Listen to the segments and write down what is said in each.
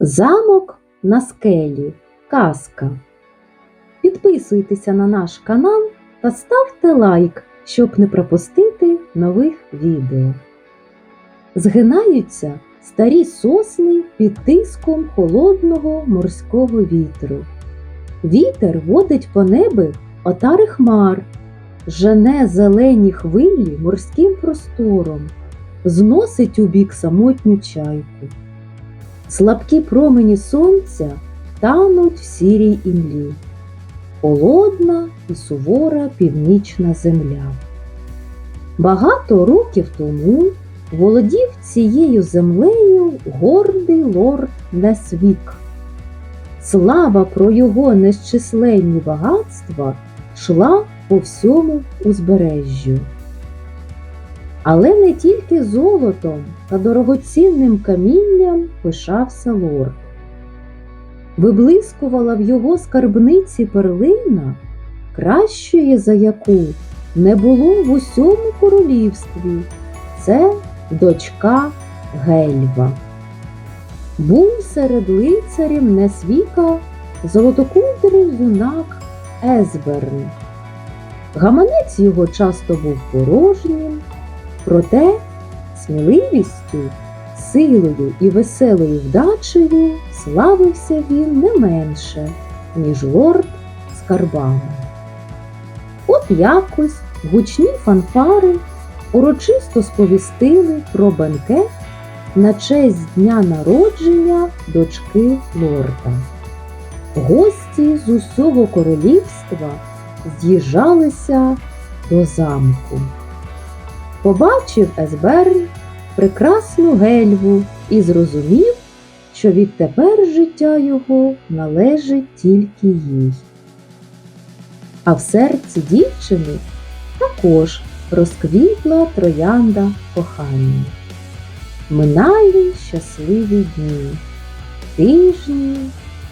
Замок на скелі. Казка. Підписуйтеся на наш канал та ставте лайк, щоб не пропустити нових відео. Згинаються старі сосни під тиском холодного морського вітру. Вітер водить по небі отари хмар, жене зелені хвилі морським простором, зносить у бік самотню чайку. Слабкі промені сонця тануть в сірій імлі. Холодна і сувора північна земля. Багато років тому володів цією землею гордий лорд Несвік. Слава про його незчисленні багатства шла по всьому узбережжю. Але не тільки золотом та дорогоцінним камінням пишався лорд. Виблискувала в його скарбниці перлина, кращої за яку не було в усьому королівстві. Це дочка Гельва. Був серед лицарів Несвіка золотокудрий юнак Есберн. Гаманець його часто був порожнім, проте сміливістю, силою і веселою вдачею славився він не менше, ніж лорд скарбами. От якось гучні фанфари урочисто сповістили про бенкет на честь дня народження дочки лорда. Гості з усього королівства з'їжджалися до замку. Побачив Есберн прекрасну гельву і зрозумів, що відтепер життя його належить тільки їй. А в серці дівчини також розквітла троянда кохання. Минали щасливі дні, тижні,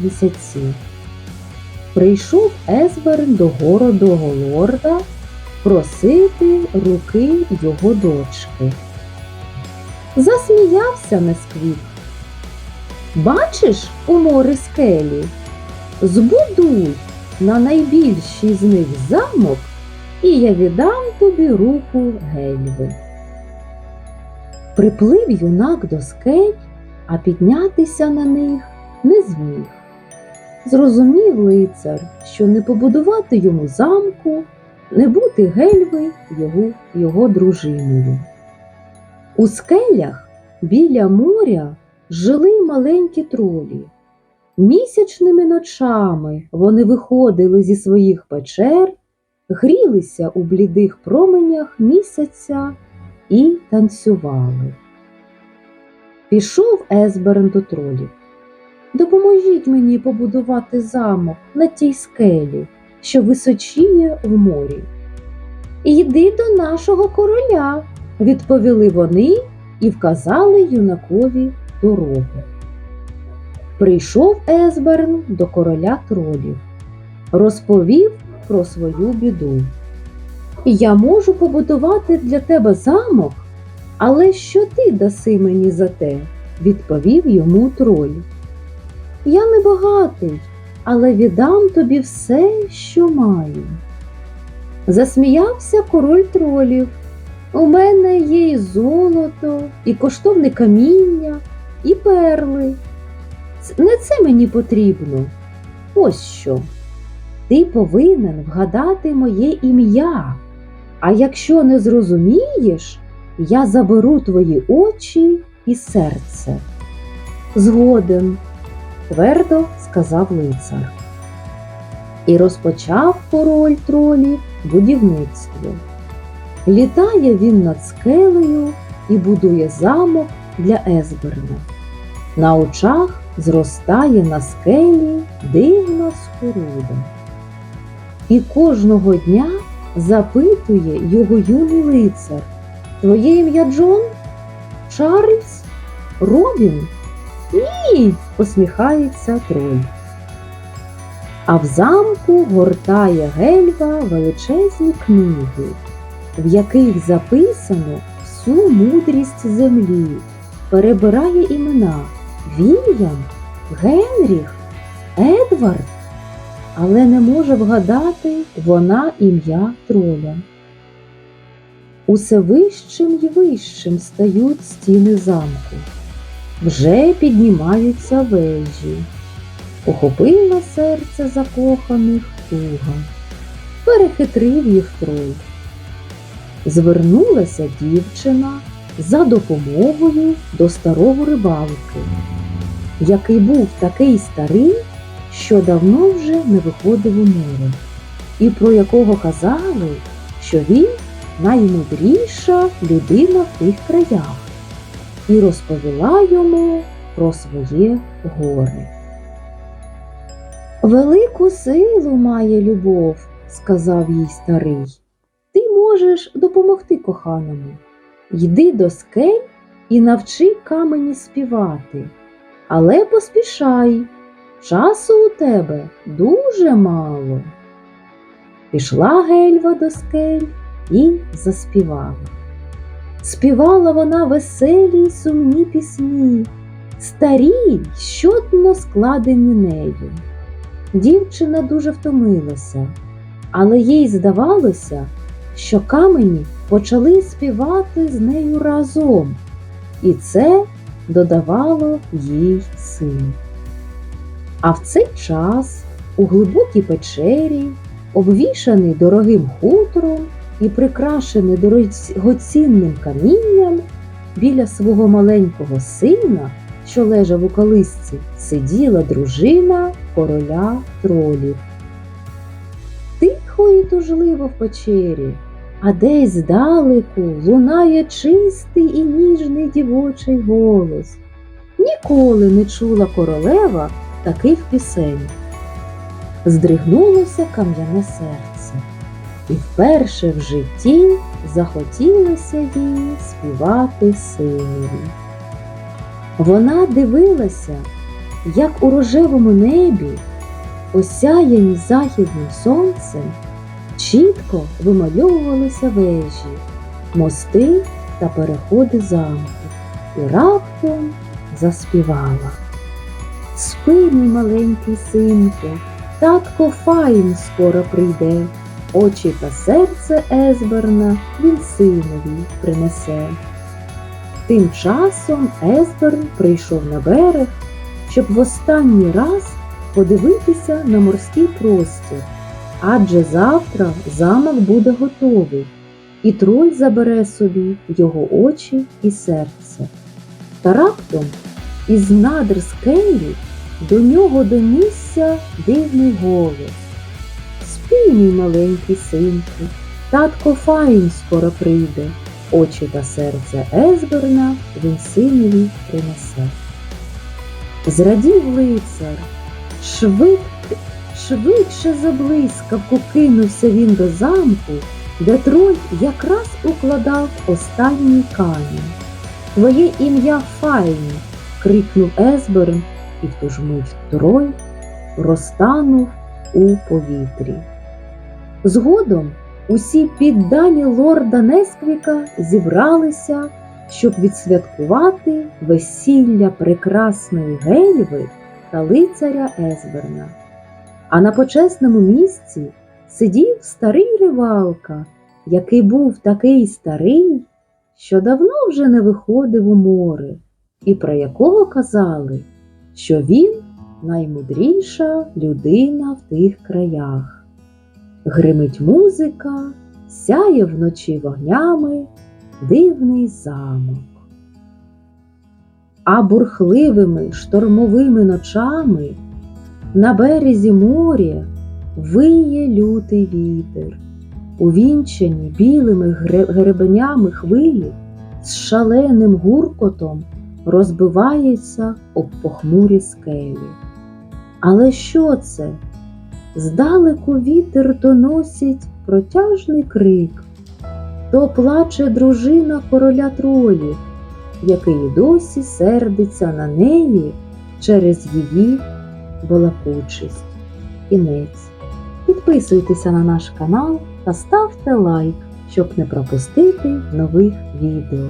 місяці. Прийшов Есберн до городого лорда просити руки його дочки. Засміявся Несквік. Бачиш у морі скелі? Збудуй на найбільший з них замок, і я віддам тобі руку гельви. Приплив юнак до скель, а піднятися на них не зміг. Зрозумів лицар, що не побудувати йому замку, не бути гельви його, його дружиною. У скелях біля моря жили маленькі тролі. Місячними ночами вони виходили зі своїх печер, грілися у блідих променях місяця і танцювали. Пішов Есберн до тролів. Допоможіть мені побудувати замок на тій скелі, що височіє в морі. Йди до нашого короля, відповіли вони і вказали юнакові дорогу. Прийшов Есберн до короля тролів, розповів про свою біду. Я можу побудувати для тебе замок, але що ти даси мені за те? відповів йому троль. Я не багатий, але віддам тобі все, що маю. Засміявся король тролів. У мене є і золото, і коштовне каміння, і перли. Не це мені потрібно. Ось що. Ти повинен вгадати моє ім'я. А якщо не зрозумієш, я заберу твої очі і серце. Згоден, твердо сказав лицар. І розпочав король тролів будівництво. Літає він над скелею і будує замок для Есберна. На очах зростає на скелі дивна споруда. І кожного дня запитує його юний лицар Твоє ім'я Джон? Чарльз? Робін? Ні, посміхається троль. А в замку гортає гельва величезні книги, в яких записано всю мудрість землі, перебирає імена Вільям Генріх? Едвард? Але не може вгадати вона ім'я троля. Усе вищим й вищим стають стіни замку. Вже піднімаються вежі. Охопила серце закоханих туга. Перехитрив їх троль. Звернулася дівчина за допомогою до старого рибалки, який був такий старий, що давно вже не виходив у море, і про якого казали, що він наймудріша людина в тих краях, і розповіла йому про своє горе. Велику силу має любов, сказав їй старий. Ти можеш допомогти коханому. Йди до скель і навчи камені співати, але поспішай, часу у тебе дуже мало. Пішла гельва до скель і заспівала. Співала вона веселі й сумні пісні, старі й щодно складені нею. Дівчина дуже втомилася, але їй здавалося, що камені почали співати з нею разом, і це додавало їй сил. А в цей час у глибокій печері, обвішаний дорогим хутором і прикрашений дорогоцінним камінням, біля свого маленького сина, що лежав у колисці, сиділа дружина короля тролів. Тихо і тужливо в печері, а десь здалеку лунає чистий і ніжний дівочий голос. Ніколи не чула королева таких пісень. Здригнулося кам'яне серце, і вперше в житті захотілося їй співати синові. Вона дивилася, як у рожевому небі, осяяні західним сонцем, чітко вимальовувалися вежі, мости та переходи замку, і раптом заспівала. Спи, мій маленький синку, татко Фаїн скоро прийде, очі та серце Есберна він синові принесе. Тим часом Есберн прийшов на берег, щоб в останній раз подивитися на морський простір, адже завтра замок буде готовий, і троль забере собі його очі і серце. Та раптом із надр скелі до нього донісся дивний голос. Спій, мій маленький синку, татко Фаїн скоро прийде, очі та серце Есберна він синові принесе. Зрадів лицар, швид, швидше за блискавку кинувся він до замку, де троль якраз укладав останній камінь. Твоє ім'я Файні, крикнув Есберн, і в ту ж мить троль розтанув у повітрі. Згодом усі піддані лорда Несквіка зібралися, щоб відсвяткувати весілля прекрасної гельви та лицаря Есберна. А на почесному місці сидів старий ривалка, який був такий старий, що давно вже не виходив у море, і про якого казали, що він наймудріша людина в тих краях. Гримить музика, сяє вночі вогнями дивний замок. А бурхливими штормовими ночами на березі моря виє лютий вітер, увінчані білими гре- гребенями хвилі з шаленим гуркотом розбиваються об похмурі скелі. Але що це? Здалеку вітер доносить протяжний крик. То плаче дружина короля тролів, який досі сердиться на неї через її балакучість. Кінець. Підписуйтеся на наш канал та ставте лайк, щоб не пропустити нових відео.